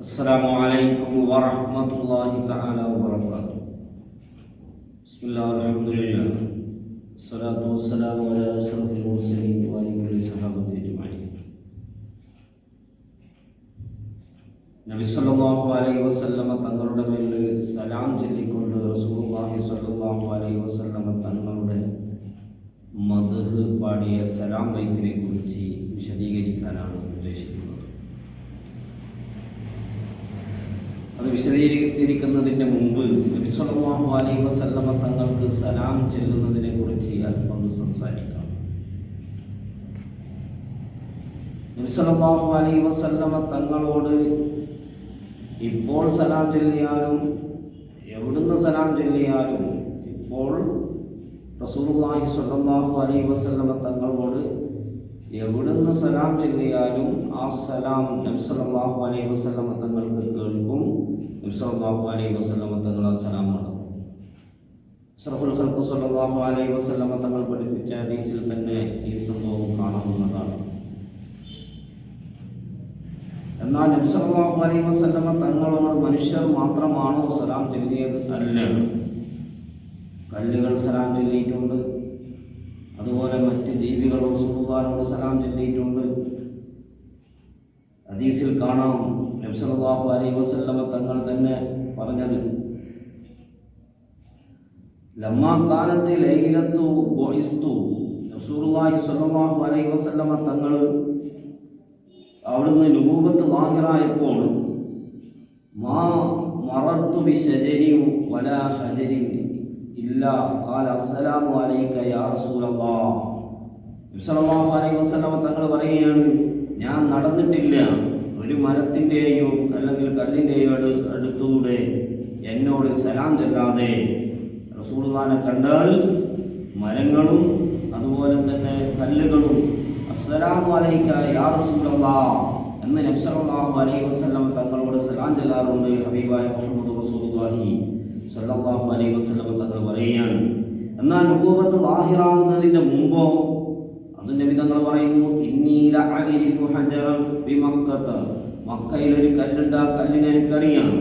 السلام عليكم ورحمة الله تعالى وبركاته بسم الله والحمد لله الصلاة والسلام على أشرف المرسلين وعلى كل صحابة أجمعين നബി സല്ലല്ലാഹു അലൈഹി വസല്ലമ തങ്ങളുടെ മേൽ സലാം ചൊല്ലിക്കൊണ്ട് റസൂലുള്ളാഹി സ്വല്ലല്ലാഹു അലൈഹി വസല്ലമ തങ്ങളുടെ മദ്ഹ് പാടിയ സലാം വൈത്തിനെ കുറിച്ച് വിശദീകരിക്കാനാണ് ഉദ്ദേശിക്കുന്നത് അത് വിശദീകരിക്കുന്നതിന്റെ മുമ്പ് നബി അലൈ വസല്ലമ തങ്ങൾക്ക് സലാം ചെല്ലുന്നതിനെ കുറിച്ച് അല്പം സംസാരിക്കാം. നബി അലൈ വസല്ലമ തങ്ങളോട് ഇപ്പോൾ സലാം ചൊല്ലിയാലും എവിടുന്ന് സലാം ചൊല്ലിയാലും ഇപ്പോൾ റസൂലുള്ളാഹി സ്വലാഹു അലൈ വസല്ലമ തങ്ങളോട് എവിടുന്ന് സലാം ചൊല്ലിയാലും ആ സലാം നബി അലൈ വസല്ലമ തങ്ങൾക്ക് കേൾക്കും. സല്ലല്ലാഹു അലൈഹി വസല്ലമ തങ്ങൾ സലാമാണ്. അഷ്റഫുൽ ഖൽഖ് സല്ലല്ലാഹു അലൈഹി വസല്ലമ തങ്ങൾ പഠിപ്പിച്ച ഹദീസിൽ തന്നെ ഈ സംഭവം കാണാവുന്നതാണ്. എന്നാൽ നബി സല്ലല്ലാഹു അലൈഹി വസല്ലമ തങ്ങളോട് മനുഷ്യർ മാത്രമാണോ സലാം ചൊല്ലിയത്? അല്ല. കല്ലുകൾ സലാം ചൊല്ലിയിട്ടുണ്ട്. അതുപോലെ മറ്റ് ജീവികളോ സുഹൃത്താനോട് സലാം ചൊല്ലിയിട്ടുണ്ട്. ഹദീസിൽ കാണാം. നബി സല്ലല്ലാഹു അലൈഹി വസല്ലമ തങ്ങൾ തന്നെ പറഞ്ഞത്. ലൈലത്തു വസല്ലമ തങ്ങൾ അവിടുന്ന് രൂപത്ത് വാഹിറായപ്പോൾ മാ ബി ഇല്ല അസ്സലാമു അലൈക യാ റസൂലല്ലാഹ് വസല്ലമ തങ്ങൾ പറയുകയാണ് ഞാൻ നടന്നിട്ടില്ല. ഒരു മരത്തിന്റെയോ അല്ലെങ്കിൽ കല്ലിന്റെയോ അടു അടുത്തൂടെ എന്നോട് സലാം ചെല്ലാതെ റസൂൾദാനെ കണ്ടാൽ മരങ്ങളും അതുപോലെ തന്നെ കല്ലുകളും അസ്സലാമു അലൈക യാ റസൂലല്ലാഹ് എന്ന് നബ്സലാഹു അലൈഹി വസല്ലം തങ്ങളോട് സലാം ചെല്ലാറുണ്ട് ഹബീബായ മുഹമ്മദ് റസൂലുള്ളാഹി സല്ലല്ലാഹു അലൈഹി വസല്ലം തങ്ങൾ പറയുകയാണ്. എന്നാൽ മുഹൂബത്ത് ലാഹിറാകുന്നതിന്റെ മുമ്പോ അത് നബി തങ്ങൾ പറയുന്നു ഇന്നി ലഅരിഫു ഹജറൻ ബിമക്കത മക്കയിൽ ഒരു കല്ലുണ്ട് ആ കല്ലിനെ എനിക്കറിയാം.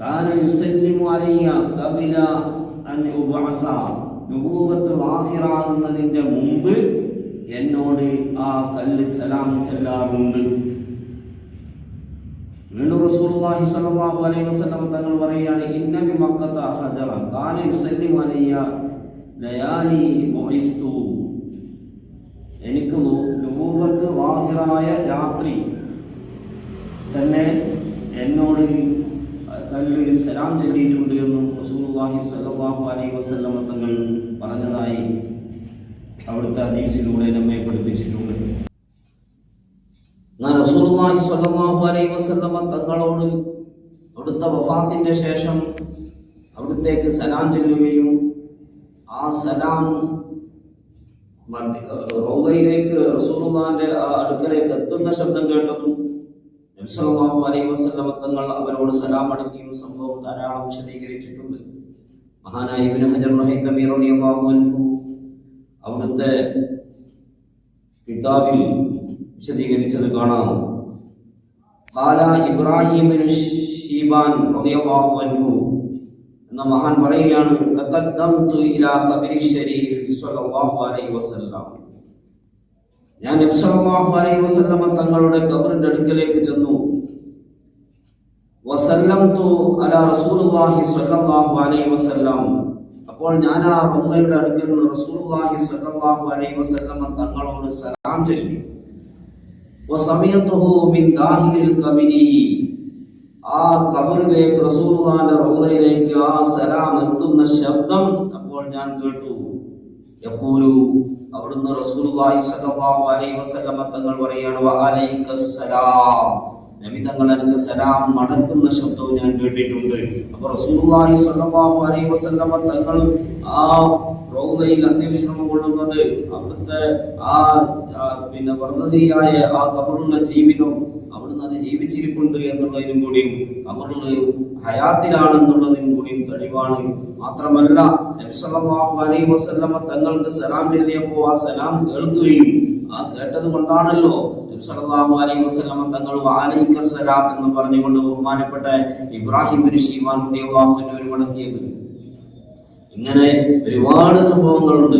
കാന അലയ്യ അൻ മുമ്പ് എന്നോട് ആ കല്ല് സലാം ചെല്ലാറുണ്ട്. റസൂലുള്ളാഹി സ്വല്ലല്ലാഹു അലൈഹി വസല്ലം തങ്ങൾ ഇന്നബി ഹജറ. അലയ്യ ലയാലി എനിക്ക് രാത്രി തന്നെ എന്നോട് കല്ല് സലാം ചൊല്ലിയിട്ടുണ്ട് എന്നും റസൂലുള്ളാഹി സ്വല്ലല്ലാഹു അലൈഹി വസല്ലം തങ്ങൾ പറഞ്ഞതായി അവിടുത്തെ ഹദീസിലൂടെ നമ്മെ പഠിപ്പിച്ചിട്ടുണ്ട്. എന്നാൽ റസൂലുള്ളാഹി സ്വല്ലല്ലാഹു അലൈഹി വസല്ലം തങ്ങളോട് അവിടുത്തെ വഫാത്തിന്റെ ശേഷം അവിടുത്തേക്ക് സലാം ചൊല്ലുകയും ആ സലാം റൗദയിലേക്ക് റസൂലുള്ളാന്റെ ആ അടുക്കലേക്ക് എത്തുന്ന ശബ്ദം കേട്ടതും നബ്സല്ലാഹു അലൈഹി വസല്ലം തങ്ങൾ അവരോട് സലാം അടക്കിയും സംഭവം ധാരാളം വിശദീകരിച്ചിട്ടുണ്ട്. മഹാനായ ഇബ്നു ഹജർ റഹിതമി റളിയല്ലാഹു അൻഹു അവിടുത്തെ കിതാബിൽ വിശദീകരിച്ചത് കാണാം. കാല ഇബ്രാഹിം ഷീബാൻ റളിയല്ലാഹു അൻഹു എന്ന മഹാൻ പറയുകയാണ് തഖദ്ദംതു ഇലാ ഖബരി ശരീഫ് സ്വല്ലല്ലാഹു അലൈഹി വസല്ലം. ഞാൻ നബി സല്ലല്ലാഹു അലൈഹി വസല്ലം തങ്ങളുടെ ഖബറിന്റെ അടുക്കലേക്ക് ചെന്നു. വസല്ലംതു അലാ റസൂലുള്ളാഹി അലൈഹി വസല്ലം. അപ്പോൾ ഞാൻ ആ റൗളയുടെ അടുക്കൽ നിന്ന് റസൂലുള്ളാഹി സ്വല്ലല്ലാഹു അലൈഹി വസല്ലമ തങ്ങളോട് സലാം ചൊല്ലി മിൻ ആ റൗളയിലേക്ക് ആ സലാം ശബ്ദം അപ്പോൾ ഞാൻ കേട്ടു. അവിടുന്ന് റസൂലുള്ളാഹി സ്വല്ലല്ലാഹു അലൈഹി വസല്ലമ തങ്ങൾ പറയാണ് വഅലൈക്കസ്സലാം നബി തങ്ങൾ എനിക്ക് സലാം മടക്കുന്ന ശബ്ദവും ഞാൻ കേട്ടിട്ടുണ്ട്. അപ്പൊ റസൂലുള്ളാഹി സ്വല്ലല്ലാഹു അലൈഹി വസല്ലമ തങ്ങൾ ആ റൗദയിൽ അന്ത്യവിശ്രമം കൊള്ളുന്നത് അവിടുത്തെ ആ ആ പിന്നെ വർസതിയായ ആ കബറുള്ള ജീവിതം അവിടുന്ന് അത് ജീവിച്ചിരിപ്പുണ്ട് എന്നുള്ളതിനും കൂടിയും കബറുള്ള ഹയാത്തിലാണെന്നുള്ളതിനും കൂടിയും തെളിവാണ്. മാത്രമല്ല തങ്ങൾക്ക് സലാം ചൊല്ലിയപ്പോൾ ആ സലാം കേൾക്കുകയും ആ കേട്ടത് കൊണ്ടാണല്ലോ നബ്സല്ലാഹു സല്ലല്ലാഹു അലൈഹി വസല്ലം തങ്ങൾ വാലൈക സലാം എന്ന് പറഞ്ഞുകൊണ്ട് ബഹുമാനപ്പെട്ട ഇബ്രാഹിം ഷീമാൻ അൻഹു മടക്കിയത്. ഇങ്ങനെ ഒരുപാട് സംഭവങ്ങളുണ്ട്.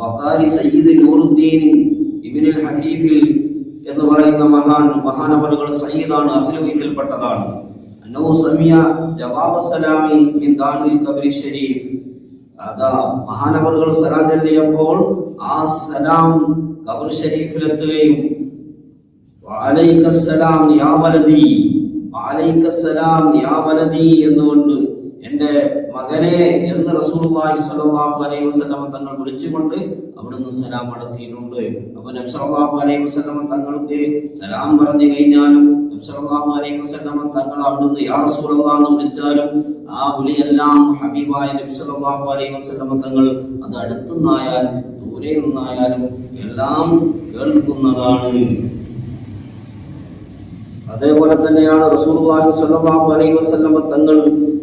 വഖാരി സയ്യിദ് നൂറുദ്ദീൻ ഇബ്നുൽ ഹബീബിൽ എന്ന് പറയുന്ന മഹാൻ മഹാനവറുകൾ സയ്യിദാണ് അഹ്ലുബൈത്തിൽപ്പെട്ടതാണ് അന്നഹു സമിയ ജവാബ് സലാമി മിൻ ദാഹിൽ ഖബരി ഷരീഫ് അതാ മഹാനവറുകൾ സലാം ആ സലാം ഖബർ ഷരീഫിലെത്തുകയും വഅലൈക്കസ്സലാം യാ വലദി വഅലൈക്കസ്സലാം യാ വലദി എന്നുകൊണ്ട് എന്റെ മകനെ എന്ന് റസൂലുള്ളാഹി സ്വല്ലല്ലാഹു അലൈഹി വസല്ലം തങ്ങൾ വിളിച്ചുകൊണ്ട് അവിടുന്ന് സലാം അടക്കിയിട്ടുണ്ട്. അപ്പൊ നബി സല്ലല്ലാഹു അലൈഹി തങ്ങൾക്ക് സലാം പറഞ്ഞു കഴിഞ്ഞാലും നബി സല്ലല്ലാഹു അലൈഹി തങ്ങൾ അവിടുന്ന് യാ റസൂലല്ലാഹ് എന്ന് വിളിച്ചാലും ആ വിളിയെല്ലാം ഹബീബായ നബി സല്ലല്ലാഹു അലൈഹി തങ്ങൾ അത് അടുത്തുനിന്നായാലും ദൂരെ നിന്നായാലും എല്ലാം കേൾക്കുന്നതാണ്. അതേപോലെ തന്നെയാണ് റസൂലുള്ളാഹി സ്വല്ലല്ലാഹു അലൈഹി വസല്ലം തങ്ങൾ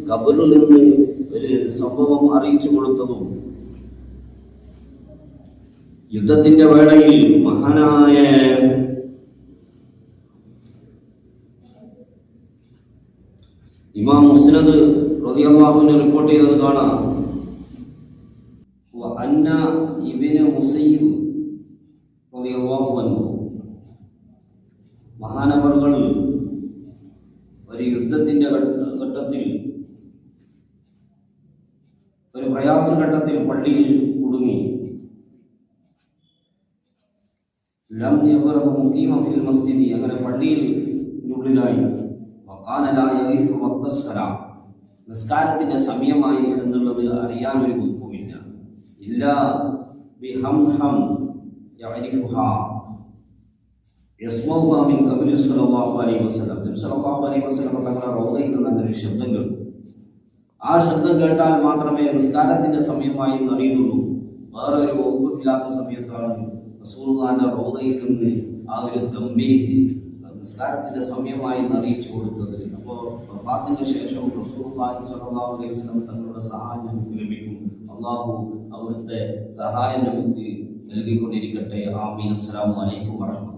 കബറിൽ നിന്ന് ഒരു സംഭവം അറിയിച്ചു കൊടുത്തതും യുദ്ധത്തിന്റെ വേളയിൽ മഹാനായ ഇമാം മുസ്നദ് റതിയാഹുവിനെ റിപ്പോർട്ട് ചെയ്തത് കാണാം. അന്ന ഇബ്നു റളിയല്ലാഹു അൻഹു. മഹാനവറുകൾ ഒരു യുദ്ധത്തിന്റെ ഘട്ടത്തിൽ ഒരു പ്രയാസഘട്ടത്തിൽ പള്ളിയിൽ കുടുങ്ങി. ലം ഫിൽ മസ്ജിദി. അങ്ങനെ പള്ളിയിൽ ഉള്ളിലായി. നിസ്കാരത്തിന്റെ സമയമായി എന്നുള്ളത് അറിയാൻ ഒരു ബുദ്ധിമുട്ടില്ല. ഇല്ല തങ്ങളുടെ റൗളയിൽ നിന്ന് അങ്ങനെ ശബ്ദം കേട്ടു. ആ ശബ്ദം കേട്ടാൽ മാത്രമേ നിസ്കാരത്തിന്റെ സമയമായി എന്നറിയുള്ളൂ വേറെ ഒരു വകുപ്പില്ലാത്ത സമയത്താണ് റസൂലുള്ളാഹിന്റെ റോദയിൽ നിന്ന് ആ ഒരു തമ്പീഹ് നിസ്കാരത്തിന്റെ സമയമായി എന്നറിയിച്ചു കൊടുത്തത്. അപ്പോൾ വഫാത്തിന് ശേഷം റസൂലുള്ളാഹി സ്വല്ലല്ലാഹു അലൈഹി വസല്ലം തങ്ങളുടെ സഹായം നമുക്ക് ലഭിക്കും. അള്ളാഹു അവിടുത്തെ സഹായം നമുക്ക് നൽകിക്കൊണ്ടിരിക്കട്ടെ. ആമീൻ. അസ്സലാമു അലൈക്കും വറഹ്മത്തുള്ളാഹി